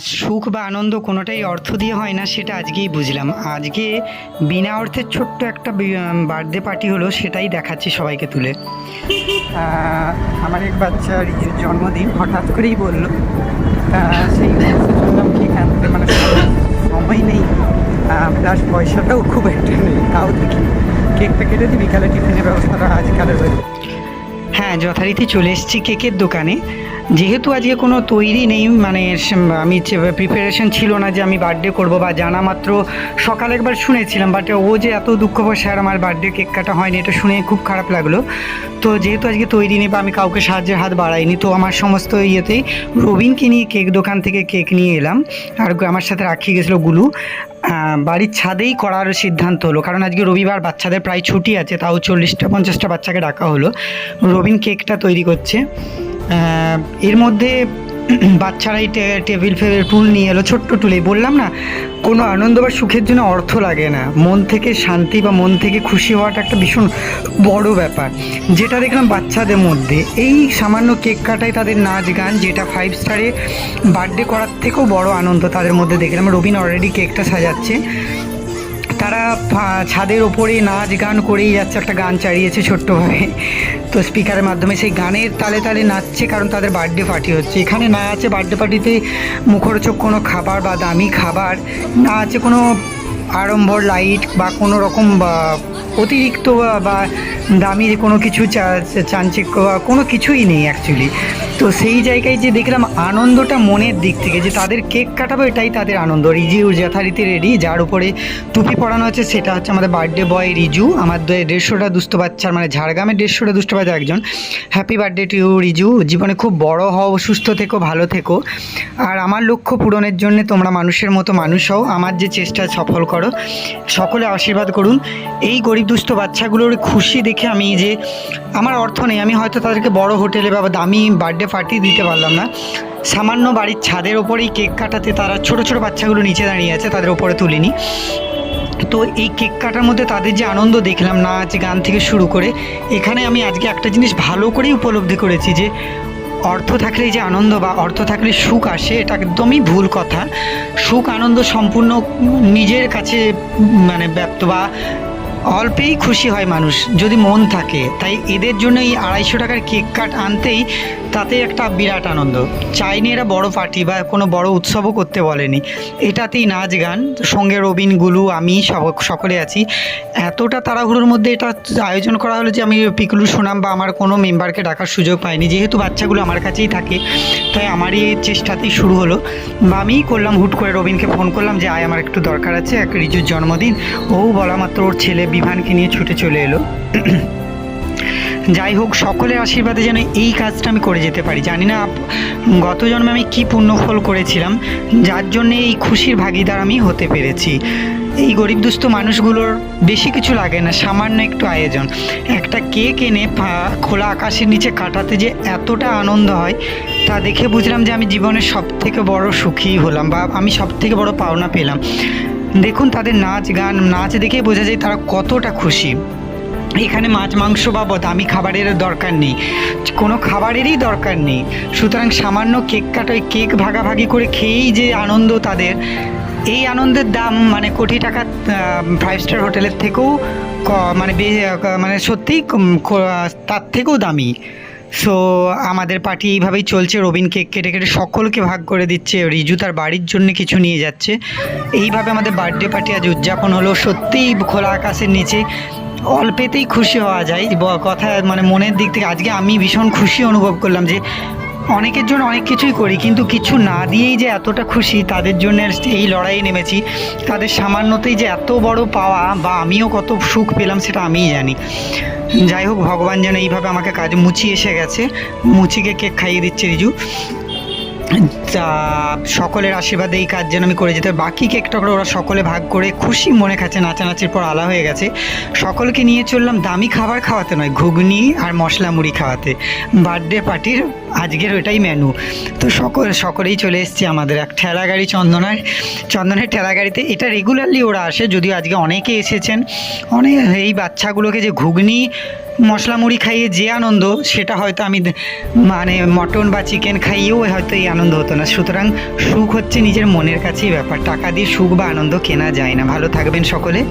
সুখ বা আনন্দ কোনোটাই অর্থ দিয়ে হয় না, সেটা আজকেই বুঝলাম। আজকে বিনা অর্থের ছোট্ট একটা বার্থডে পার্টি হলো, সেটাই দেখাচ্ছি সবাইকে তুলে। আমার এক বাচ্চার জন্মদিন হঠাৎ করেই বলল। সেই মানে সময় নেই। প্লাস পয়সাটাও খুব একটা নেই, তাও দেখি। কেকটা কেটে দিই বিকালে টিফিনের ব্যবস্থাটা আজকালের হ্যাঁ যথারীতি চলে এসেছি কেকের দোকানে। যেহেতু আজকে কোনো তৈরি নেই মানে আমি প্রিপারেশন ছিল না যে আমি বার্থডে করব বা জানা মাত্র সকালে একবার শুনেছিলাম বাট ও যে এত দুঃখ বসে আর আমার বার্থডে কেক কাটা হয়নি, এটা শুনে খুব খারাপ লাগল। তো যেহেতু আজকে তৈরি নেই বা আমি কাউকে সাহায্যের হাত বাড়াইনি, তো আমার সমস্ত ইয়েতেই রবিনকে নিয়ে কেক দোকান থেকে কেক নিয়ে এলাম। আর আমার সাথে রাখি গেছিল গুলু। বাড়ির ছাদেই করার সিদ্ধান্ত হলো, কারণ আজকে রবিবার বাচ্চাদের প্রায় ছুটি আছে, তাও চল্লিশটা পঞ্চাশটা বাচ্চাকে ডাকা হলো। রবিন কেকটা তৈরি করছে। এর মধ্যে বাচ্চারাই টেবিল ফেবিল টুল নিয়ে এলো, ছোট্ট টুলে। বললাম না, কোনো আনন্দ বা সুখের জন্য অর্থ লাগে না। মন থেকে শান্তি বা মন থেকে খুশি হওয়াটা একটা ভীষণ বড় ব্যাপার। যেটা দেখলাম বাচ্চাদের মধ্যে, এই সামান্য কেক কাটাই তাদের নাচ গান, যেটা ফাইভ স্টারে বার্থডে করার থেকেও বড় আনন্দ তাদের মধ্যে দেখলাম। রবিন অলরেডি কেকটা সাজাচ্ছে। তারা ছাদের ওপরে নাচ গান করেই যাচ্ছে, একটা গান চালিয়েছে ছোট্টভাবে। তো স্পিকারের মাধ্যমে সেই গানের তালে তালে নাচছে, কারণ তাদের বার্থডে পার্টি হচ্ছে। এখানে না আছে বার্থডে পার্টিতে মুখরোচক কোনো খাবার বা দামি খাবার, না আছে কোনো আড়ম্বর লাইট বা কোনো রকম অতিরিক্ত বা- বা দামি কোনো কিছু চা- চাঞ্চল্য বা কোনো কিছুই নেই অ্যাকচুয়ালি তো সেই জায়গায় যে দেখলাম আনন্দটা মনের দিক থেকে, যে তাদের কেক কাটাবো এটাই তাদের আনন্দ। রিজু যথারীতি রেডি যার উপরে টুপি পরানো হচ্ছে সেটা হচ্ছে আমাদের বার্থডে বয় রিজু। আমার দে- দেড়শোটা দুস্থ বাচ্চার মানে ঝাড়গ্রামের দেড়শোটা দুষ্ট বাচ্চা একজন। Happy birthday to you Riju. জীবনে খুব বড় হও, সুস্থ থেকো, ভালো থেকো। আর আমার লক্ষ্য পূরণের জন্য তোমরা মানুষের মতো মানুষ হও। আমার যে চেষ্টা সফল করো, সকলে আশীর্বাদ করুন। এই গরিব দুস্থ বাচ্চাগুলোর খুশি দেখে আমি যে আমার অর্থ নেই, আমি হয়তো তাদেরকে বড় হোটেলে বা দামি বার্থডে পার্টি দিতে পারলাম না। সামান্য বাড়ির ছাদের ওপরেই কেক কাটাতে তারা ছোট ছোট বাচ্চাগুলো নিচে দাঁড়িয়ে আছে, তাদের ওপরে তুলিনি। তো এই কেক কাটার মধ্যে তাদের যে আনন্দ দেখলাম, নাচ, গান থেকে শুরু করে, এখানে আমি আজকে একটা জিনিস ভালো করেই উপলব্ধি করেছি যে অর্থ থাকলেই যে আনন্দ বা অর্থ থাকলে সুখ আসে, এটা একদমই ভুল কথা। সুখ, আনন্দ সম্পূর্ণ নিজের কাছে মানে ব্যক্ত বা অল্পেই খুশি হয় মানুষ, যদি মন থাকে। তাই এদের জন্য এই আড়াইশো টাকার কেক কাট আনতেই তাতে একটা বিরাট আনন্দ। চাইনি এরা বড় পার্টি বা কোনো বড় উৎসবও করতে বলেনি। এটাতেই নাচ, গান, সঙ্গে রবিন, গুলু, আমি সব, সকলে আছি। এতটা তাড়াহুড়োর মধ্যে এটা আয়োজন করা হলো যে আমি পিকলু সুনাম বা আমার কোনো মেম্বারকে ডাকার সুযোগ পাইনি। যেহেতু বাচ্চাগুলো আমার কাছেই থাকে, তাই আমারই এই চেষ্টাতেই শুরু হলো। বা আমিই করলাম, হুট করে রবিনকে ফোন করলাম যে, আয়, আমার একটু দরকার আছে, এক রিজুর জন্মদিন। ও বলা মাত্র ওর ছেলে বিভানকে নিয়ে ছুটে চলে এলো। যাই হোক, সকলের আশীর্বাদে যেন এই কাজটা আমি করে যেতে পারি। জানি না গত জন্মে আমি কী পুণ্যফল করেছিলাম, যার জন্যে এই খুশির ভাগিদার আমি হতে পেরেছি। এই গরিব দুস্থ মানুষগুলোর বেশি কিছু লাগে না, সামান্য একটু আয়োজন। একটা কেক এনে খোলা আকাশের নিচে কাটাতে যে এতটা আনন্দ হয়, তা দেখে বুঝলাম যে আমি জীবনের সব থেকে বড় সুখী হলাম বা আমি সব থেকে বড় পাওনা পেলাম। দেখুন, তাদের নাচ গান, নাচ দেখে বোঝা যায় তারা কতটা খুশি। এখানে মাছ, মাংস বা দামি খাবারের দরকার নেই। কোনো খাবারেরই দরকার নেই। সুতরাং সামান্য কেক কাটাই কেক ভাগাভাগি করে খেয়েই যে আনন্দ তাদের, এই আনন্দের দাম মানে কোটি টাকা ফাইভ স্টার হোটেলের থেকেও মানে মানে সত্যিই তার থেকেও দামি। সো আমাদের পার্টি এইভাবেই চলছে। রবিন কেক কেটে কেটে সকলকে ভাগ করে দিচ্ছে। রিজু তার বাড়ির জন্য কিছু নিয়ে যাচ্ছে। এইভাবে আমাদের বার্থডে পার্টি আজ উদযাপন হলো। সত্যিই খোলা আকাশের নিচে অল্পেতেই খুশি হওয়া যায়। কথা মানে মনের দিক থেকে আজকে আমি ভীষণ খুশি অনুভব করলাম যে, অনেকের জন্য অনেক কিছুই করি, কিন্তু কিছু না দিয়েই যে এতটা খুশি, তাদের জন্য এই লড়াইয়ে নেমেছি। তাদের সামান্যতেই যে এত বড় পাওয়া বা আমিও কত সুখ পেলাম সেটা আমিই জানি। যাই হোক, ভগবান যেন এইভাবে আমাকে কাজ মুচি এসে গেছে। মুচিকে কেক খাইয়ে দিচ্ছে রিজু। তা সকলের আশীর্বাদে এই কাজ যেন আমি করে যেতে। বাকি কেকটা ওরা সকলে ভাগ করে খুশি মনে খাচ্ছে, নাচানাচির পর আলা হয়ে গেছে। সকলকে নিয়ে চললাম দামি খাবার খাওয়াতে নয়, ঘুগনি আর মশলা মুড়ি খাওয়াতে। বার্থডে পার্টির আজকের ওইটাই মেনু তো সকল, সকলেই চলে এসেছি আমাদের এক ঠেলা গাড়ি চন্দনার, চন্দনের ঠেলা গাড়িতে। এটা রেগুলারলি ওরা আসে, যদিও আজকে অনেকে এসেছেন। অনেক, এই বাচ্চাগুলোকে যে ঘুগনি মশলা মুড়ি খাইয়ে যে আনন্দ, সেটা হয়তো আমি মানে মটন বা চিকেন খাইয়েও হয়তো এই আনন্দ হতো না। সুতরাং সুখ হচ্ছে নিজের মনের কাছেই ব্যাপার। টাকা দিয়ে সুখ বা আনন্দ কেনা যায় না। ভালো থাকবেন সকলে।